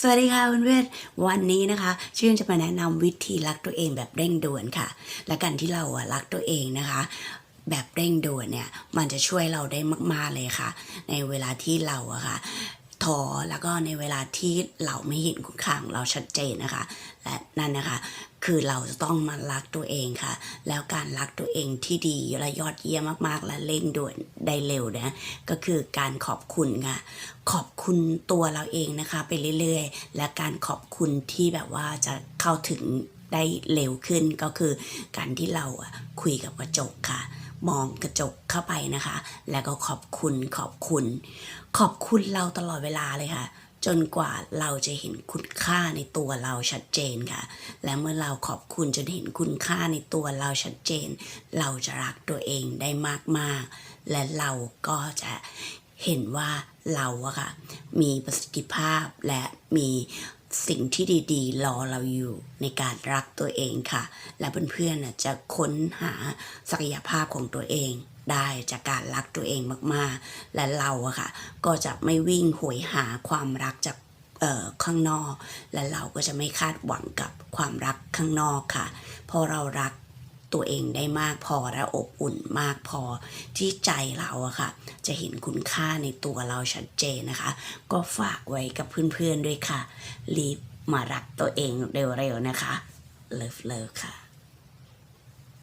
สวัสดีค่ะเพื่อนๆวันนี้นะคะชื่นจะมาแนะนำวิธีรักตัวเองแบบเร่งด่วนค่ะ และการที่เราอะรักตัวเองนะคะ แบบเร่งด่วนเนี่ยมันจะช่วยเราได้มากๆเลยค่ะ ในเวลาที่เราอะค่ะ ท้อแล้วก็ในเวลาที่เราไม่เห็นคุณค่าของเราชัดเจนนะคะ และนั่นนะคะ คือเราจะต้องมารักตัวเองค่ะ แล้วการรักตัวเองที่ดีและยอดเยี่ยมมากๆ และเร่งด่วนได้เร็วนะก็คือการขอบคุณค่ะ ขอบคุณตัวเราเองนะคะ ไปเรื่อยๆ และการขอบคุณที่แบบว่าจะเข้าถึงได้เร็วขึ้นก็คือการที่เราคุยกับกระจกค่ะ มองกระจกเข้าไปนะคะ แล้วก็ขอบคุณขอบคุณ ขอบคุณเราตลอดเวลาเลยค่ะ จนกว่าเราจะเห็นคุณค่าในตัวเราชัดเจนค่ะ และเมื่อเราขอบคุณจนเห็นคุณค่าในตัวเราชัดเจน เราจะรักตัวเองได้มากๆ และเราก็จะเห็นว่าเราอะค่ะมีประสิทธิภาพและมี สิ่งที่ดีๆ รอเราอยู่ในการรักตัวเองค่ะ และเพื่อนๆจะค้นหาศักยภาพของตัวเองได้จากการรักตัวเองมากๆ และเราอะค่ะ ก็จะไม่วิ่งโหยหาความรักจากข้างนอก และเราก็จะไม่คาดหวังกับความรักข้างนอกค่ะเพราะเรารักตัวเองได้มากพอและอบอุ่นมากพอที่ใจเราอะค่ะ จะเห็นคุณค่าในตัวเราชัดเจนนะคะ ก็ฝากไว้กับเพื่อนๆด้วยค่ะ รีบมารักตัวเองเร็วๆนะคะ เลิฟเลิฟค่ะ